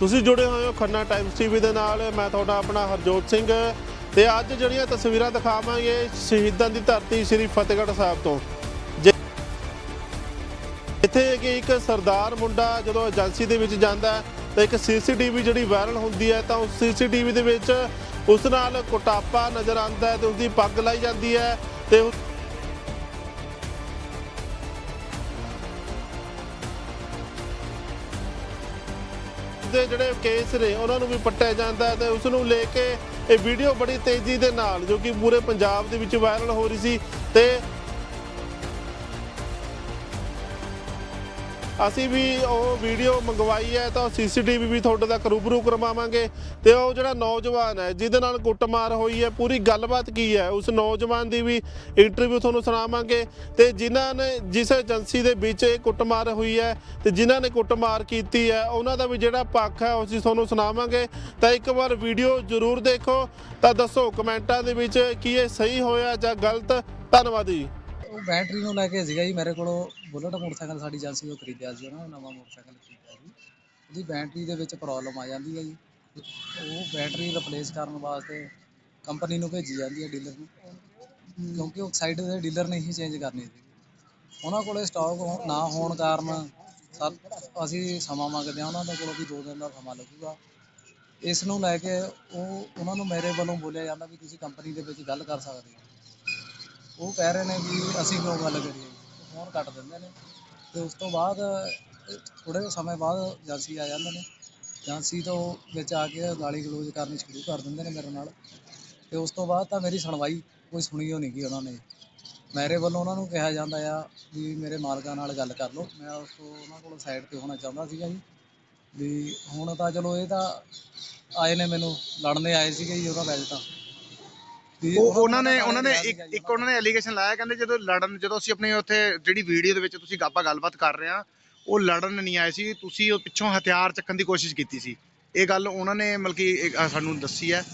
ਤੁਸੀਂ ਜੁੜੇ ਹੋਏ ਹੋ ਖੰਨਾ ਟਾਈਮਸ ਟੀਵੀ ਦੇ ਨਾਲ। ਮੈਂ ਤੁਹਾਡਾ ਆਪਣਾ ਹਰਜੋਤ ਸਿੰਘ। ਤੇ ਅੱਜ ਜਿਹੜੀਆਂ ਤਸਵੀਰਾਂ ਦਿਖਾਵਾਂਗੇ ਸ਼ਹੀਦਾਂ ਦੀ ਧਰਤੀ ਸ੍ਰੀ ਫਤਿਹਗੜ੍ਹ ਸਾਹਿਬ ਤੋਂ। ਜੇ- ਇੱਥੇ ਕਿ ਇੱਕ ਸਰਦਾਰ ਮੁੰਡਾ ਜਦੋਂ ਏਜੰਸੀ ਦੇ ਵਿੱਚ ਜਾਂਦਾ ਤਾਂ ਇੱਕ ਸੀਸੀਟੀਵੀ ਜਿਹੜੀ ਵਾਇਰਲ ਹੁੰਦੀ ਹੈ, ਤਾਂ ਉਸ ਸੀਸੀਟੀਵੀ ਦੇ ਵਿੱਚ ਉਸ ਨਾਲ ਕੁਟਾਪਾ ਨਜ਼ਰ ਆਉਂਦਾ ਹੈ ਤੇ ਉਸ ਦੀ ਪੱਗ ਲਾਈ ਜਾਂਦੀ ਹੈ ਤੇ ਦੇ ਜਿਹੜੇ ਕੇਸ ਨੇ, ਉਹਨਾਂ ਨੂੰ ਵੀ ਪੱਟਿਆ ਜਾਂਦਾ ਹੈ ਤੇ ਉਸ ਨੂੰ ਲੈ ਕੇ ਇਹ ਵੀਡੀਓ ਬੜੀ ਤੇਜ਼ੀ ਦੇ ਨਾਲ, ਜੋ ਕਿ ਪੂਰੇ ਪੰਜਾਬ ਦੇ ਵਿੱਚ ਵਾਇਰਲ ਹੋ ਰਹੀ ਸੀ ਤੇ ਅਸੀਂ ਵੀ ਉਹ ਵੀਡੀਓ ਮੰਗਵਾਈ ਹੈ ਤਾਂ ਸੀਸੀਟੀਵੀ ਵੀ ਤੁਹਾਡੇ ਤੱਕ ਰੂਬਰੂ ਕਰਵਾਵਾਂਗੇ ਤੇ ਉਹ ਜਿਹੜਾ ਨੌਜਵਾਨ ਹੈ, ਜਿਹਦੇ ਨਾਲ ਕੁੱਟਮਾਰ ਹੋਈ ਹੈ, ਪੂਰੀ ਗੱਲਬਾਤ ਕੀ ਹੈ, ਉਸ ਨੌਜਵਾਨ ਦੀ ਵੀ ਇੰਟਰਵਿਊ ਤੁਹਾਨੂੰ ਸੁਣਾਵਾਂਗੇ ਤੇ ਜਿਨ੍ਹਾਂ ਨੇ ਜਿਸ ਏਜੰਸੀ ਦੇ ਵਿੱਚ ਇਹ ਕੁੱਟਮਾਰ ਹੋਈ ਹੈ ਤੇ ਜਿਨ੍ਹਾਂ ਨੇ ਕੁੱਟਮਾਰ ਕੀਤੀ ਹੈ, ਉਹਨਾਂ ਦਾ ਵੀ ਜਿਹੜਾ ਪੱਖ ਹੈ ਉਹ ਅਸੀਂ ਤੁਹਾਨੂੰ ਸੁਣਾਵਾਂਗੇ। ਤਾਂ ਇੱਕ ਵਾਰ ਵੀਡੀਓ ਜ਼ਰੂਰ ਦੇਖੋ, ਤਾਂ ਦੱਸੋ ਕਮੈਂਟਾਂ ਦੇ ਵਿੱਚ ਕੀ ਇਹ ਸਹੀ ਹੋਇਆ ਜਾਂ ਗਲਤ? ਧੰਨਵਾਦ ਜੀ। ਉਹ ਬੈਟਰੀ ਨੂੰ ਲੈ ਕੇ ਸੀਗਾ ਜੀ ਮੇਰੇ ਕੋਲੋਂ। ਬੁਲਟ ਮੋਟਰਸਾਈਕਲ ਸਾਡੀ ਏਜੰਸੀ ਤੋਂ ਖਰੀਦਿਆ ਸੀ, ਉਹਨਾਂ ਨੇ ਨਵਾਂ ਮੋਟਰਸਾਈਕਲ ਖਰੀਦਿਆ ਸੀ। ਉਹਦੀ ਬੈਟਰੀ ਦੇ ਵਿੱਚ ਪ੍ਰੋਬਲਮ ਆ ਜਾਂਦੀ ਹੈ ਜੀ। ਉਹ ਬੈਟਰੀ ਰਿਪਲੇਸ ਕਰਨ ਵਾਸਤੇ ਕੰਪਨੀ ਨੂੰ ਭੇਜੀ ਜਾਂਦੀ ਹੈ ਡੀਲਰ ਨੂੰ, ਕਿਉਂਕਿ ਉਹ ਸਾਈਡ ਦੇ ਡੀਲਰ ਨੇ ਹੀ ਚੇਂਜ ਕਰਨੀ ਸੀ। ਉਹਨਾਂ ਕੋਲੇ ਸਟਾਕ ਨਾ ਹੋਣ ਕਾਰਨ ਸਾ- ਅਸੀਂ ਸਮਾਂ ਮੰਗਦੇ ਹਾਂ ਉਹਨਾਂ ਦੇ ਕੋਲੋਂ ਵੀ 2 ਦਿਨ ਦਾ ਸਮਾਂ ਲੱਗੂਗਾ। ਇਸ ਨੂੰ ਲੈ ਕੇ ਉਹ, ਉਹਨਾਂ ਨੂੰ ਮੇਰੇ ਵੱਲੋਂ ਬੋਲਿਆ ਜਾਂਦਾ ਵੀ ਤੁਸੀਂ ਕੰਪਨੀ ਦੇ ਵਿੱਚ ਗੱਲ ਕਰ ਸਕਦੇ ਹੋ। ਉਹ ਕਹਿ ਰਹੇ ਨੇ ਵੀ ਅਸੀਂ ਕਿਉਂ ਗੱਲ ਕਰੀਏ? ਫੋਨ ਕੱਟ ਦਿੰਦੇ ਨੇ ਤੇ ਉਸ ਤੋਂ ਬਾਅਦ ਥੋੜੇ ਸਮੇਂ ਬਾਅਦ ਏਜੰਸੀ ਆ ਜਾਂਦੇ ਨੇ। ਏਜੰਸੀ ਤੋਂ ਵਿੱਚ ਆ ਕੇ ਗਾਲੀ ਗਲੋਚ ਕਰਨੀ ਸ਼ੁਰੂ ਕਰ ਦਿੰਦੇ ਨੇ ਮੇਰੇ ਨਾਲ। ਤੇ ਉਸ ਤੋਂ ਬਾਅਦ ਤਾਂ ਮੇਰੀ ਸੁਣਵਾਈ ਕੋਈ ਸੁਣੀ ਹੋ ਨਹੀਂ ਗਈ ਉਹਨਾਂ ਨੇ। ਮੇਰੇ ਵੱਲੋਂ ਉਹਨਾਂ ਨੂੰ ਕਿਹਾ ਜਾਂਦਾ ਆ ਵੀ ਮੇਰੇ ਮਾਲਕਾਂ ਨਾਲ ਗੱਲ ਕਰ ਲਓ। ਮੈਂ ਉਸ ਤੋਂ ਉਹਨਾਂ ਕੋਲ ਸਾਈਡ ਤੇ ਹੋਣਾ ਚਾਹੁੰਦਾ ਸੀਗਾ ਜੀ। ਵੀ ਹੁਣ ਤਾਂ ਚਲੋ ਇਹ ਤਾਂ ਆਏ ਨੇ ਮੈਨੂੰ, ਲੜਨੇ ਆਏ ਸੀਗੇ ਜੀ ਉਹਦਾ ਵੈਸੇ ਤਾਂ। ਉਹ ਉਹਨਾਂ ਨੇ ਉਹਨਾਂ ਨੇ ਇੱਕ ਇੱਕ ਉਹਨਾਂ ਨੇ ਐਲੀਗੇਸ਼ਨ ਲਾਇਆ ਕਹਿੰਦੇ ਜਦੋਂ ਲੜਨ ਜਦੋਂ ਅਸੀਂ ਆਪਣੀ ਉੱਥੇ ਜਿਹੜੀ ਵੀਡੀਓ ਦੇ ਵਿੱਚ ਤੁਸੀਂ ਆਪਾਂ ਗੱਲਬਾਤ ਕਰ ਰਹੇ ਆ ਉਹ ਲੜਨ ਨਹੀਂ ਆਏ ਸੀ ਤੁਸੀਂ ਉਹ ਪਿੱਛੋਂ ਹਥਿਆਰ ਚੱਕਣ ਦੀ ਕੋਸ਼ਿਸ਼ ਕੀਤੀ ਸੀ। ਇਹ ਗੱਲ ਉਹਨਾਂ ਨੇ ਮਤਲਬ ਕਿ ਇੱਕ, ਅਹ, ਸਾਨੂੰ ਦੱਸੀ ਹੈ।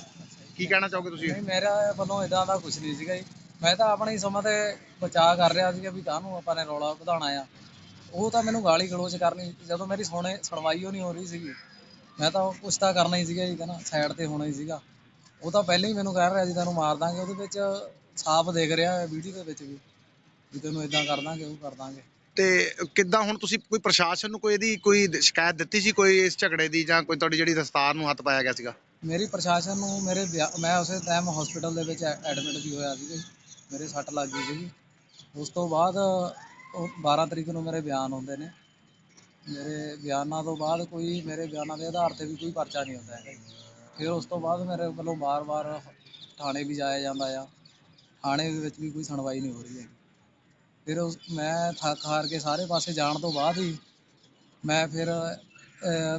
ਕੀ ਕਹਿਣਾ ਚਾਹੋਗੇ ਤੁਸੀਂ? ਨਹੀਂ ਮੇਰਾ ਵੱਲੋਂ ਇਦਾਂ ਦਾ ਕੁਝ ਨਹੀਂ ਸੀਗਾ ਜੀ। ਮੈਂ ਤਾਂ ਆਪਣੇ ਹੀ ਸਮਾਂ ਤੇ ਬਚਾਅ ਕਰ ਰਿਹਾ ਸੀਗਾ ਵੀ ਕਾਹਨੂੰ ਆਪਾਂ ਨੇ ਰੌਲਾ ਵਧਾਉਣਾ ਆ। ਉਹ ਤਾਂ ਮੈਨੂੰ ਗਾਲੀ ਗਲੋਚ ਕਰਨੀ ਜਦੋਂ ਮੇਰੀ ਸੁਣੇ ਸੁਣਵਾਈ ਉਹ ਨਹੀਂ ਹੋ ਰਹੀ ਸੀਗੀ। ਮੈਂ ਤਾਂ ਕੁਛ ਤਾਂ ਕਰਨਾ ਹੀ ਸੀਗਾ ਜੀ ਕਹਿੰਦਾ ਸਾਈਡ ਤੇ ਹੋਣਾ ਹੀ ਸੀਗਾ। ਉਹ ਤਾਂ ਪਹਿਲਾਂ ਹੀ ਮੈਨੂੰ ਕਹਿ ਰਿਹਾ ਜੀ ਤੈਨੂੰ ਮਾਰ ਦਾਂਗੇ। ਉਹਦੇ ਵਿੱਚ ਸਾਫ਼ ਦਿਖ ਰਿਹਾ ਹੈ ਵੀਡੀਓ ਦੇ ਵਿੱਚ ਵੀ ਵੀ ਤੈਨੂੰ ਇਦਾਂ ਕਰ ਦਾਂਗੇ ਉਹ ਕਰ ਦਾਂਗੇ। ਤੇ ਕਿੱਦਾਂ ਹੁਣ ਤੁਸੀਂ ਕੋਈ ਪ੍ਰਸ਼ਾਸਨ ਨੂੰ ਕੋਈ ਇਹਦੀ ਕੋਈ ਸ਼ਿਕਾਇਤ ਦਿੱਤੀ ਸੀ ਕੋਈ ਇਸ ਝਗੜੇ ਦੀ ਜਾਂ ਕੋਈ ਤੁਹਾਡੀ ਜਿਹੜੀ ਦਸਤਾਰ ਨੂੰ ਹੱਥ ਪਾਇਆ ਗਿਆ ਸੀਗਾ? ਮੇਰੀ ਪ੍ਰਸ਼ਾਸਨ ਨੂੰ ਮੇਰੇ ਵਿਆਹ- ਮੈਂ ਉਸੇ ਟਾਈਮ ਹਸਪੀਟਲ ਦੇ ਵਿੱਚ ਐਡਮਿਟ ਵੀ ਹੋਇਆ ਜੀ ਮੇਰੇ ਸੱਟ ਲੱਗ ਗਈ ਸੀਗੀ। ਉਸ ਤੋਂ ਬਾਅਦ ਉਹ 12 ਤਰੀਕ ਨੂੰ ਮੇਰੇ ਬਿਆਨ ਹੁੰਦੇ ਨੇ। ਮੇਰੇ ਬਿਆਨਾਂ ਤੋਂ ਬਾਅਦ ਕੋਈ ਮੇਰੇ ਬਿਆਨਾਂ ਦੇ ਆਧਾਰ ਤੇ ਵੀ ਕੋਈ ਪਰਚਾ ਨਹੀਂ ਹੁੰਦਾ ਹੈਗਾ ਜੀ। ਫਿਰ ਉਸ ਤੋਂ ਬਾਅਦ ਮੇਰੇ ਵੱਲੋਂ ਬਾਰ-ਬਾਰ ਥਾਣੇ ਵੀ ਜਾਇਆ ਜਾਂਦਾ ਆ। ਥਾਣੇ ਦੇ ਵਿੱਚ ਵੀ ਕੋਈ ਸੁਣਵਾਈ ਨਹੀਂ ਹੋ ਰਹੀ ਹੈਗੀ। ਫਿਰ ਉਸ ਮੈਂ ਥੱਕ ਹਾਰ ਕੇ ਸਾਰੇ ਪਾਸੇ ਜਾਣ ਤੋਂ ਬਾਅਦ ਹੀ ਮੈਂ ਫਿਰ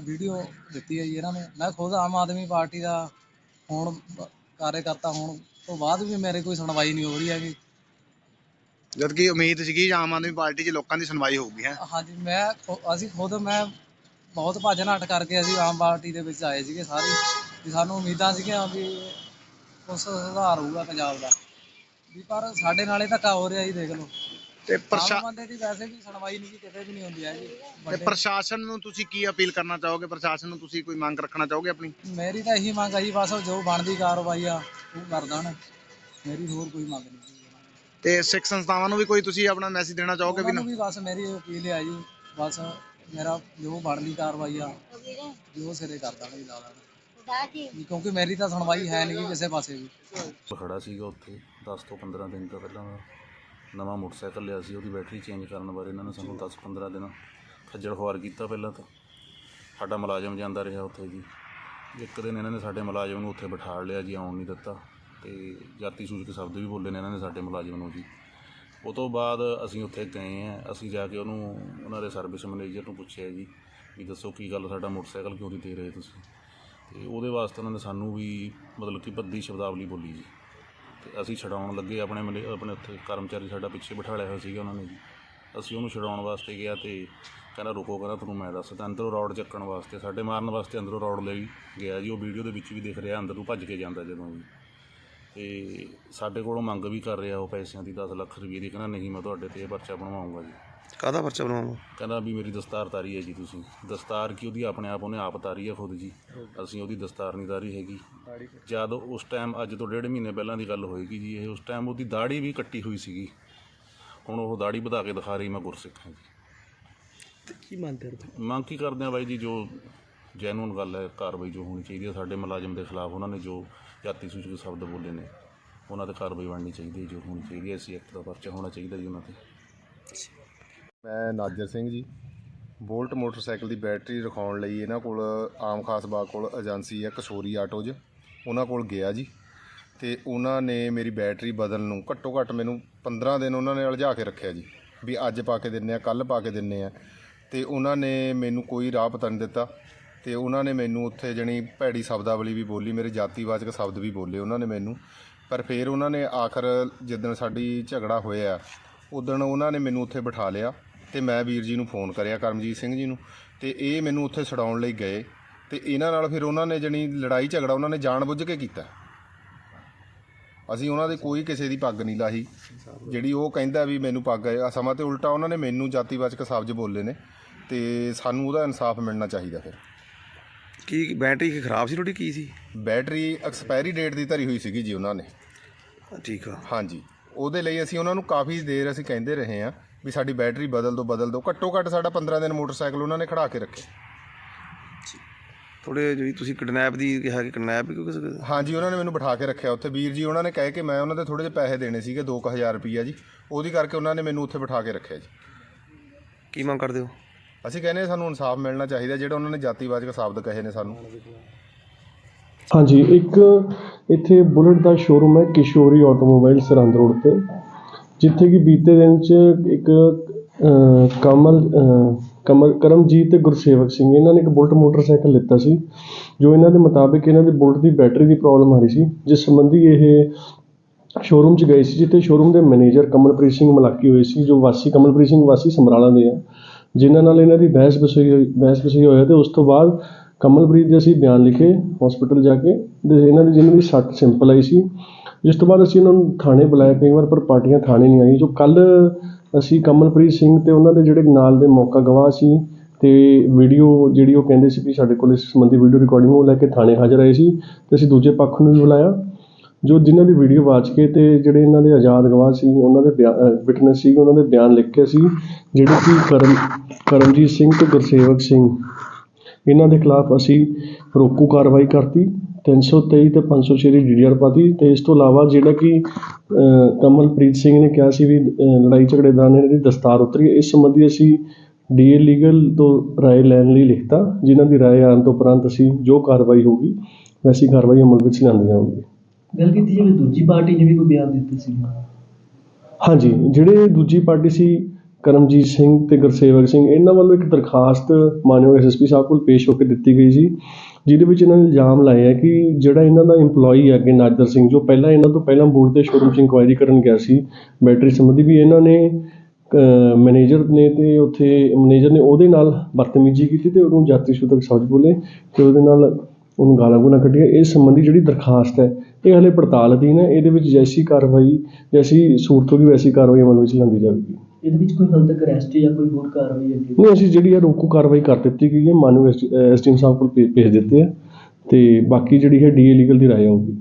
ਵੀਡੀਓ ਦਿੱਤੀ ਹੈ ਜੀ ਇਹਨਾਂ ਨੂੰ। ਮੈਂ ਖੁਦ ਆਮ ਆਦਮੀ ਪਾਰਟੀ ਦਾ ਹੁਣ ਕਾਰਜਕਰਤਾ ਹੋਣ ਤੋਂ ਬਾਅਦ ਵੀ ਮੇਰੇ ਕੋਈ ਸੁਣਵਾਈ ਨਹੀਂ ਹੋ ਰਹੀ ਹੈਗੀ। ਜਦ ਕਿ ਉਮੀਦ ਸੀਗੀ ਕਿ ਆਮ ਆਦਮੀ ਪਾਰਟੀ 'ਚ ਲੋਕਾਂ ਦੀ ਸੁਣਵਾਈ ਹੋਊਗੀ ਹੈ? ਹਾਂਜੀ ਮੈਂ ਅਸੀਂ ਖੁਦ ਮੈਂ ਬਹੁਤ ਭੱਜ ਨੱਠ ਕਰਕੇ ਅਸੀਂ ਆਮ ਪਾਰਟੀ ਦੇ ਵਿੱਚ ਆਏ ਸੀਗੇ ਸਾਰੇ। ਵੀ ਸਾਨੂੰ ਉਮੀਦਾਂ ਸੀਗੀਆਂ ਵੀ ਕੁਛ ਸੁਧਾਰ ਹੋਊਗਾ ਪੰਜਾਬ ਦਾ। ਵੀ ਪਰ ਸਾਡੇ ਨਾਲ ਇਹ ਧੱਕਾ ਹੋ ਰਿਹਾ ਜੀ ਦੇਖ ਲਓ। ਤੇ ਪ੍ਰਸ਼ਾ ਆਮ ਬੰਦੇ ਦੀ ਵੈਸੇ ਵੀ ਸੁਣਵਾਈ ਨਹੀਂ ਕਿਤੇ ਵੀ ਨਹੀਂ ਹੁੰਦੀ ਹੈਗੀ ਤੇ ਵੱਡੇ- ਪ੍ਰਸ਼ਾਸਨ ਨੂੰ ਤੁਸੀਂ ਕੀ ਅਪੀਲ ਕਰਨਾ ਚਾਹੋਗੇ? ਪ੍ਰਸ਼ਾਸਨ ਨੂੰ ਤੁਸੀਂ ਕੋਈ ਮੰਗ ਰੱਖਣਾ ਚਾਹੋਗੇ ਆਪਣੀ? ਮੇਰੀ ਤਾਂ ਇਹੀ ਮੰਗ ਆ ਜੀ ਬਸ ਜੋ ਬਣਦੀ ਕਾਰਵਾਈ ਆ ਉਹ ਕਰ ਦੇਣ। ਮੇਰੀ ਹੋਰ ਕੋਈ ਮੰਗ ਨਹੀਂ ਜੀ। ਤੇ ਸਿੱਖ ਸੰਸਥਾਵਾਂ ਨੂੰ ਵੀ ਕੋਈ ਤੁਸੀਂ ਆਪਣਾ ਮੈਸੇਜ ਦੇਣਾ ਚਾਹੋਗੇ ਵੀ ਉਹਨਾਂ ਨਾ? ਨੂੰ ਵੀ ਬਸ ਮੇਰੀ ਅਪੀਲ ਹੈ ਜੀ ਬਸ ਮੇਰਾ ਜੋ ਬਣਦੀ ਕਾਰਵਾਈ ਆ ਜੋ ਸਿਰੇ ਕਰ ਦੇਣ ਜੀ ਲਾ ਦੇਣ ਵੀ ਕਿਉਂਕਿ ਮੇਰੀ ਤਾਂ ਸੁਣਵਾਈ ਹੈ ਨਹੀਂ ਕਿਸੇ ਪਾਸੇ ਵੀ। ਖੜਾ ਸੀਗਾ ਉੱਥੇ 10 ਤੋਂ 15 ਦਿਨ ਤੋਂ ਪਹਿਲਾਂ ਦਾ ਨਵਾਂ ਮੋਟਰਸਾਈਕਲ ਲਿਆ ਸੀ, ਉਹਦੀ ਬੈਟਰੀ ਚੇਂਜ ਕਰਨ ਬਾਰੇ ਇਹਨਾਂ ਨੇ ਸਾਨੂੰ 10 15 ਦਿਨ ਖੱਜਲ ਖੁਆਰ ਕੀਤਾ ਪਹਿਲਾਂ ਤਾਂ। ਸਾਡਾ ਮੁਲਾਜ਼ਮ ਜਾਂਦਾ ਰਿਹਾ ਉੱਥੇ ਜੀ। ਇੱਕ ਦਿਨ ਇਹਨਾਂ ਨੇ ਸਾਡੇ ਮੁਲਾਜ਼ਮ ਨੂੰ ਉੱਥੇ ਬਿਠਾ ਲਿਆ ਜੀ, ਆਉਣ ਨਹੀਂ ਦਿੱਤਾ। ਤੇ ਜਾਤੀ ਸੂਚਕ ਸ਼ਬਦ ਵੀ ਬੋਲੇ ਨੇ ਇਹਨਾਂ ਨੇ ਸਾਡੇ ਮੁਲਾਜ਼ਮ ਨੂੰ ਜੀ। ਉਹ ਤੋਂ ਬਾਅਦ ਅਸੀਂ ਉੱਥੇ ਗਏ ਆ, ਅਸੀਂ ਜਾ ਕੇ ਉਹਨੂੰ, ਉਹਨਾਂ ਦੇ ਸਰਵਿਸ ਮੈਨੇਜਰ ਨੂੰ ਪੁੱਛਿਆ ਜੀ, ਵੀ ਦੱਸੋ ਕੀ ਗੱਲ, ਸਾਡਾ ਮੋਟਰਸਾਈਕਲ ਕਿਉਂ ਨਹੀਂ ਦੇ ਰਹੇ ਤੁਸੀਂ? ਤੇ ਉਹਦੇ ਵਾਸਤੇ ਉਹਨਾਂ ਨੇ ਸਾਨੂੰ ਵੀ ਮਤਲਬ ਕਿ ਭੱਦੀ ਸ਼ਬਦਾਵਲੀ ਬੋਲੀ ਜੀ। ਤੇ ਅਸੀਂ ਛਡਾਉਣ ਲੱਗੇ ਆਪਣੇ ਮਲੇ ਆਪਣੇ ਉੱਥੇ ਕਰਮਚਾਰੀ ਸਾਡਾ ਪਿੱਛੇ ਬਿਠਾਲਿਆ ਹੋਇਆ ਸੀਗਾ ਉਹਨਾਂ ਨੇ ਜੀ। ਅਸੀਂ ਉਹਨੂੰ ਛਡਾਉਣ ਵਾਸਤੇ ਗਿਆ ਤੇ ਕਹਿੰਦਾ ਰੁਕੋ, ਕਹਿੰਦਾ ਤੁਹਾਨੂੰ ਮੈਂ ਦੱਸਦਾ ਅੰਦਰੋਂ ਰੌਡ ਚੱਕਣ ਵਾਸਤੇ, ਸਾਡੇ ਮਾਰਨ ਵਾਸਤੇ ਅੰਦਰੋਂ ਰੌਡ ਲਈ ਗਿਆ ਜੀ। ਉਹ ਵੀਡੀਓ ਦੇ ਵਿੱਚ ਵੀ ਦਿਖ ਰਿਹਾ, ਅੰਦਰ ਨੂੰ ਭੱਜ ਕੇ ਜਾਂਦਾ ਜਦੋਂ ਵੀ। ਤੇ ਸਾਡੇ ਕੋਲੋਂ ਮੰਗ ਵੀ ਕਰ ਰਿਹਾ ਉਹ ਪੈਸਿਆਂ ਦੀ 10 ਲੱਖ ਰੁਪਏ ਦੀ। ਕਹਿੰਦਾ, ਨਹੀਂ, ਮੈਂ ਤੁਹਾਡੇ ਤੇ ਇਹ ਪਰਚਾ ਬਣਵਾਉਂਗਾ ਜੀ। ਕਾਹਦਾ ਪਰਚਾ ਬਣਾਉਣਾ ਕਹਿੰਦਾ ਵੀ ਮੇਰੀ ਦਸਤਾਰ ਤਾਰੀ ਹੈ ਜੀ ਤੁਸੀਂ। ਦਸਤਾਰ ਕੀ ਉਹਦੀ? ਆਪਣੇ ਆਪ ਉਹਨੇ ਆਪ ਤਾਰੀ ਹੈ ਖੁਦ ਜੀ। ਅਸੀਂ ਉਹਦੀ ਦਸਤਾਰ ਨਹੀਂ ਤਾਰੀ ਹੈਗੀ। ਜਦ ਉਸ ਟਾਈਮ ਅੱਜ ਤੋਂ ਡੇਢ ਮਹੀਨੇ ਪਹਿਲਾਂ ਦੀ ਗੱਲ ਹੋਏਗੀ ਜੀ ਇਹ ਉਸ ਟਾਈਮ ਉਹਦੀ ਦਾੜੀ ਵੀ ਕੱਟੀ ਹੋਈ ਸੀਗੀ। ਹੁਣ ਉਹ ਦਾੜੀ ਵਧਾ ਕੇ ਦਿਖਾ ਰਹੀ ਮੈਂ ਗੁਰਸਿੱਖ ਹਾਂ ਜੀ। ਕੀ ਮੰਗ ਕਰਦੇ ਮੰਗ ਕੀ ਕਰਦੇ ਆ ਬਾਈ ਜੀ ਜੋ ਜੈਨੂਨ ਗੱਲ ਹੈ ਕਾਰਵਾਈ ਜੋ ਹੋਣੀ ਚਾਹੀਦੀ ਹੈ। ਸਾਡੇ ਮੁਲਾਜ਼ਮ ਦੇ ਖਿਲਾਫ ਉਹਨਾਂ ਨੇ ਜੋ ਜਾਤੀ ਸੂਚਕ ਸ਼ਬਦ ਬੋਲੇ ਨੇ ਉਹਨਾਂ ਤੇ ਕਾਰਵਾਈ ਬਣਨੀ ਚਾਹੀਦੀ ਹੈ ਜੋ ਹੋਣੀ ਚਾਹੀਦੀ ਹੈ। ਐਸੀ ਐਕਟ ਦਾ ਪਰਚਾ ਹੋਣਾ ਚਾਹੀਦਾ ਜੀ ਉਹਨਾਂ ਤੇ। ਮੈਂ ਨਾਜਰ ਸਿੰਘ ਜੀ। ਬੋਲਟ ਮੋਟਰਸਾਈਕਲ ਦੀ ਬੈਟਰੀ ਰਖਾਉਣ ਲਈ ਇਹਨਾਂ ਕੋਲ ਆਮ ਖਾਸ ਬਾਗ ਕੋਲ ਏਜੰਸੀ ਹੈ ਕਸੋਰੀ ਆਟੋਜ ਉਹਨਾਂ ਕੋਲ ਗਿਆ ਜੀ ਤੇ ਉਹਨਾਂ ਨੇ ਮੇਰੀ ਬੈਟਰੀ ਬਦਲਣ ਨੂੰ ਘੱਟੋ ਘੱਟ ਮੈਨੂੰ 15 ਦਿਨ ਉਹਨਾਂ ਨੇ ਉਲਝਾ ਕੇ ਰੱਖਿਆ ਜੀ ਵੀ ਅੱਜ ਪਾ ਕੇ ਦਿੰਨੇ ਆ ਕੱਲ ਪਾ ਕੇ ਦਿੰਨੇ ਆ। ਤੇ ਉਹਨਾਂ ਨੇ ਮੈਨੂੰ ਕੋਈ ਰਾਹ ਪਤਾ ਨਹੀਂ ਦਿੱਤਾ ਤੇ ਉਹਨਾਂ ਨੇ ਮੈਨੂੰ ਉੱਥੇ ਜਣੀ ਭੈੜੀ ਸ਼ਬਦਾਵਲੀ ਵੀ ਬੋਲੀ, ਮੇਰੇ ਜਾਤੀਵਾਚਕ ਸ਼ਬਦ ਵੀ ਬੋਲੇ ਉਹਨਾਂ ਨੇ ਮੈਨੂੰ। ਪਰ ਫਿਰ ਉਹਨਾਂ ਨੇ ਆਖਰ ਜਿੱਦਣ ਸਾਡੀ ਝਗੜਾ ਹੋਇਆ ਉਦਣ ਉਹਨਾਂ ਨੇ ਮੈਨੂੰ ਉੱਥੇ ਬਿਠਾ ਲਿਆ। ਤੇ ਮੈਂ ਵੀਰ ਜੀ ਨੂੰ ਫੋਨ ਕਰਿਆ ਕਰਮਜੀਤ ਸਿੰਘ ਜੀ ਨੂੰ ਤੇ ਇਹ ਮੈਨੂੰ ਉੱਥੇ ਛਡਾਉਣ ਲਈ ਗਏ। ਤੇ ਇਹਨਾਂ ਨਾਲ ਫਿਰ ਉਹਨਾਂ ਨੇ ਜਣੀ ਲੜਾਈ ਝਗੜਾ ਉਹਨਾਂ ਨੇ ਜਾਣਬੁੱਝ ਕੇ ਕੀਤਾ। ਅਸੀਂ ਉਹਨਾਂ ਦੇ ਕੋਈ ਕਿਸੇ ਦੀ ਪੱਗ ਨਹੀਂ ਲਾਹੀ। ਜਿਹੜੀ ਉਹ ਕਹਿੰਦਾ ਵੀ ਮੈਨੂੰ ਪੱਗ ਹੈ ਸਮਾਂ ਤੇ ਉਲਟਾ ਉਹਨਾਂ ਨੇ ਮੈਨੂੰ ਜਾਤੀਵਾਚਕ ਸ਼ਬਦ ਬੋਲੇ ਨੇ ਤੇ ਸਾਨੂੰ ਉਹਦਾ ਇਨਸਾਫ ਮਿਲਣਾ ਚਾਹੀਦਾ ਫਿਰ। ਕੀ ਬੈਟਰੀ ਕੀ ਖਰਾਬ ਸੀ ਤੁਹਾਡੀ ਕੀ ਸੀ? ਬੈਟਰੀ ਐਕਸਪਾਇਰੀ ਡੇਟ ਦੀ ਧਰੀ ਹੋਈ ਸੀਗੀ ਜੀ ਉਹਨਾਂ ਨੇ। ਠੀਕ ਆ। ਹਾਂਜੀ। ਉਹਦੇ ਲਈ ਅਸੀਂ ਉਹਨਾਂ ਨੂੰ ਕਾਫੀ ਦੇਰ ਅਸੀਂ ਕਹਿੰਦੇ ਰਹੇ ਹਾਂ। ਵੀ ਸਾਡੀ ਬੈਟਰੀ ਬਦਲ ਦਿਓ ਬਦਲ ਦਿਓ ਘੱਟੋ ਘੱਟ ਸਾਡਾ 15 ਦਿਨ ਮੋਟਰਸਾਈਕਲ ਉਹਨਾਂ ਨੇ ਖੜਾ ਕੇ ਰੱਖਿਆ ਥੋੜੇ ਜਿਹੜੀ ਤੁਸੀਂ ਕਿਡਨੈਪ ਦੀ ਕਿਹਾ ਕਿ ਕਿਡਨੈਪ ਕਿਉਂਕਿ ਹਾਂਜੀ ਉਹਨਾਂ ਨੇ ਮੈਨੂੰ ਬਿਠਾ ਕੇ ਰੱਖਿਆ ਉੱਥੇ। ਵੀਰ ਜੀ ਉਹਨਾਂ ਨੇ ਕਹਿ ਕੇ ਮੈਂ ਉਹਨਾਂ ਦੇ ਥੋੜੇ ਜਿਹੇ ਪੈਸੇ ਦੇਣੇ ਸੀਗੇ 2000 ਰੁਪਈਆ ਜੀ। ਉਹਦੀ ਕਰਕੇ ਉਹਨਾਂ ਨੇ ਮੈਨੂੰ ਉੱਥੇ ਬਿਠਾ ਕੇ ਰੱਖਿਆ ਜੀ। ਕੀ ਮੰਗ ਕਰਦੇ ਹੋ? ਅਸੀਂ ਕਹਿੰਦੇ ਹਾਂ ਸਾਨੂੰ ਇਨਸਾਫ ਮਿਲਣਾ ਚਾਹੀਦਾ ਜਿਹੜਾ ਉਹਨਾਂ ਨੇ ਜਾਤੀਵਾਚਕ ਸ਼ਬਦ ਕਹੇ ਨੇ ਸਾਨੂੰ। ਹਾਂਜੀ ਇੱਕ ਇੱਥੇ ਬੁਲਟ ਦਾ ਸ਼ੋਰੂਮ ਹੈ ਕਿਸ਼ੋਰੀ ਆਟੋਮੋਬਾਈਲ ਸਰਹੰਦ ਰੋਡ ਤੇ। ਜਿੱਥੇ ਕਿ ਬੀਤੇ ਦਿਨ ਚ ਇੱਕ ਕਮਲ ਕਮਲ, ਕਰਮਜੀਤ ਅਤੇ ਗੁਰਸੇਵਕ ਸਿੰਘ, ਇਹਨਾਂ ਨੇ ਇੱਕ ਬੁਲਟ ਮੋਟਰਸਾਈਕਲ ਲਿੱਤਾ ਸੀ, ਜੋ ਇਹਨਾਂ ਦੇ ਮੁਤਾਬਿਕ ਇਹਨਾਂ ਦੇ ਬੁਲਟ ਦੀ ਬੈਟਰੀ ਦੀ ਪ੍ਰੋਬਲਮ ਆ ਰਹੀ ਸੀ, ਜਿਸ ਸੰਬੰਧੀ ਇਹ ਸ਼ੋਰੂਮ 'ਚ ਗਏ ਸੀ, ਜਿੱਥੇ ਸ਼ੋਰੂਮ ਦੇ ਮੈਨੇਜਰ ਕਮਲਪ੍ਰੀਤ ਸਿੰਘ ਮਲਾਕੀ ਹੋਏ ਸੀ, ਜੋ ਵਾਸੀ, ਕਮਲਪ੍ਰੀਤ ਸਿੰਘ ਵਾਸੀ ਸਮਰਾਲਾ ਦੇ ਆ, ਜਿਨ੍ਹਾਂ ਨਾਲ ਇਹਨਾਂ ਦੀ ਬਹਿਸ ਵਸੋਈ ਹੋਈ, ਬਹਿਸ ਬਸੋਈ ਹੋਇਆ ਅਤੇ ਉਸ ਤੋਂ ਬਾਅਦ ਕਮਲਪ੍ਰੀਤ ਦੇ ਅਸੀਂ ਬਿਆਨ ਲਿਖੇ ਹਸਪੀਟਲ ਜਾ ਕੇ ਅਤੇ ਇਹਨਾਂ ਦੀ ਜਿਹਨਾਂ ਦੀ ਸੱਟ ਸਿੰਪਲ ਆਈ ਸੀ ਜਿਸ ਤੋਂ ਬਾਅਦ ਅਸੀਂ ਉਹਨਾਂ ਨੂੰ ਥਾਣੇ ਬੁਲਾਇਆ ਕਈ ਵਾਰ, ਪਰ ਪਾਰਟੀਆਂ ਥਾਣੇ ਨਹੀਂ ਆਈਆਂ। ਜੋ ਕੱਲ੍ਹ ਅਸੀਂ ਕਮਲਪ੍ਰੀਤ ਸਿੰਘ ਅਤੇ ਉਹਨਾਂ ਦੇ ਜਿਹੜੇ ਨਾਲ ਦੇ ਮੌਕਾ ਗਵਾਹ ਸੀ ਅਤੇ ਵੀਡੀਓ ਜਿਹੜੀ ਉਹ ਕਹਿੰਦੇ ਸੀ ਵੀ ਸਾਡੇ ਕੋਲ ਇਸ ਸੰਬੰਧੀ ਵੀਡੀਓ ਰਿਕਾਰਡਿੰਗ ਉਹ ਲੈ ਕੇ ਥਾਣੇ ਹਾਜ਼ਰ ਆਏ ਸੀ ਅਤੇ ਅਸੀਂ ਦੂਜੇ ਪੱਖ ਨੂੰ ਵੀ ਬੁਲਾਇਆ, ਜੋ ਜਿਨ੍ਹਾਂ ਦੀ ਵੀਡੀਓ ਵਾਚ ਕੇ ਅਤੇ ਜਿਹੜੇ ਇਹਨਾਂ ਦੇ ਆਜ਼ਾਦ ਗਵਾਹ ਸੀ, ਉਹਨਾਂ ਦੇ ਬਿਆ ਵਿਟਨੈਸ ਸੀ ਉਹਨਾਂ ਦੇ ਬਿਆਨ ਲਿਖ ਕੇ ਅਸੀਂ ਜਿਹੜੇ ਕਿ ਕਰਮ, ਕਰਮਜੀਤ ਸਿੰਘ ਅਤੇ ਗੁਰਸੇਵਕ ਸਿੰਘ, ਇਹਨਾਂ ਦੇ ਖਿਲਾਫ ਅਸੀਂ ਰੋਕੂ ਕਾਰਵਾਈ ਕਰਤੀ 323 ਤੇ 506 ਦੀ ਡੀਡੀਆਰ ਪਾਤੀ ਤੇ ਇਸ ਤੋਂ ਇਲਾਵਾ ਜਿਹੜਾ ਕਿ ਕਮਲਪ੍ਰੀਤ ਸਿੰਘ ਨੇ ਕਿਹਾ ਸੀ ਵੀ ਲੜਾਈ ਝਗੜੇ ਦੌਰਾਨ ਇਹਨਾਂ ਦੀ ਦਸਤਾਰ ਉਤਰੀ। ਇਸ ਸੰਬੰਧੀ ਅਸੀਂ ਡੀਏ ਲੀਗਲ ਤੋਂ ਰਾਏ ਲੈਣ ਲਈ ਲਿਖਤਾ ਜਿਨ੍ਹਾਂ ਦੀ ਰਾਏ ਆਉਣ ਤੋਂ ਉਪਰੰਤ ਅਸੀਂ ਜੋ ਕਾਰਵਾਈ ਹੋਊਗੀ ਵੈਸੀ ਕਾਰਵਾਈ ਅਮਲ ਵਿੱਚ ਲਿਆਂਦੀ ਜਾਊਗੀ। ਗੱਲ ਕੀਤੀ ਜਾਵੇ ਦੂਜੀ ਪਾਰਟੀ ਨੇ ਵੀ ਕੋਈ ਬਿਆਨ ਦਿੱਤੇ ਸੀ। ਹਾਂਜੀ ਜਿਹੜੇ ਦੂਜੀ ਪਾਰਟੀ ਸੀ ਕਰਮਜੀਤ ਸਿੰਘ ਤੇ ਗੁਰਸੇਵਕ ਸਿੰਘ ਇਹਨਾਂ ਵੱਲੋਂ ਇੱਕ ਦਰਖਾਸਤ ਮਾਨਯੋਗ ਐਸਐਸਪੀ ਸਾਹਿਬ ਕੋਲ ਪੇਸ਼ ਹੋ ਕੇ ਦਿੱਤੀ ਗਈ ਸੀ। ਜਿਹਦੇ ਵਿੱਚ ਇਹਨਾਂ ਨੇ ਇਲਜ਼ਾਮ ਲਾਏ ਹੈ ਕਿ ਜਿਹੜਾ ਇਹਨਾਂ ਦਾ ਇੰਪਲੋਈ ਹੈ ਅੱਗੇ ਨਾਜਰ ਸਿੰਘ, ਜੋ ਪਹਿਲਾਂ ਇਹਨਾਂ ਤੋਂ ਪਹਿਲਾਂ ਬੋਰਡ ਦੇ ਸ਼ੋਰੂਮ 'ਚ ਇਨਕੁਆਇਰੀ ਕਰਨ ਗਿਆ ਸੀ ਬੈਟਰੀ ਸੰਬੰਧੀ ਵੀ ਇਹਨਾਂ ਨੇ ਮੈਨੇਜਰ ਨੇ ਅਤੇ ਉੱਥੇ ਮੈਨੇਜਰ ਨੇ ਉਹਦੇ ਨਾਲ ਬਦਤਮੀਜ਼ੀ ਕੀਤੀ ਅਤੇ ਉਹਨੂੰ ਜਾਤੀ ਸੂਚਕ ਸ਼ਬਦ ਬੋਲੇ ਅਤੇ ਉਹਦੇ ਨਾਲ ਉਹਨੂੰ ਗਾਲਾਂ ਗੂਲਾਂ ਕੱਢੀਆਂ। ਇਸ ਸੰਬੰਧੀ ਜਿਹੜੀ ਦਰਖਾਸਤ ਹੈ, ਇਹ ਹਾਲੇ ਪੜਤਾਲ ਅਧੀਨ ਹੈ। ਇਹਦੇ ਵਿੱਚ ਜੈਸੀ ਕਾਰਵਾਈ, ਜੈਸੀ ਸੂਰਤ ਹੋਗੀ ਵੈਸੀ ਕਾਰਵਾਈ ਅਮਲ ਵਿੱਚ ਲਿਆਂਦੀ ਜਾਵੇਗੀ। ਇਹਦੇ ਵਿੱਚ ਕੋਈ ਹਾਲ ਤੱਕ ਅਰੈਸਟ ਜਾਂ ਕੋਈ ਹੋਰ ਕਾਰਵਾਈ ਅੱਗੇ ਨਹੀਂ, ਅਸੀਂ ਜਿਹੜੀ ਆ ਰੋਕੂ ਕਾਰਵਾਈ ਕਰ ਦਿੱਤੀ ਗਈ ਹੈ, ਮਾਨਯੋਗ ਐਸਟੀਐਮ ਸਾਹਿਬ ਕੋਲ ਭੇ- ਭੇਜ ਦਿੱਤੇ ਆ, ਤੇ ਬਾਕੀ ਜਿਹੜੀ ਹੈ ਡੀਏ ਲੀਗਲ ਦੀ ਰਾਏ ਆਊਗੀ।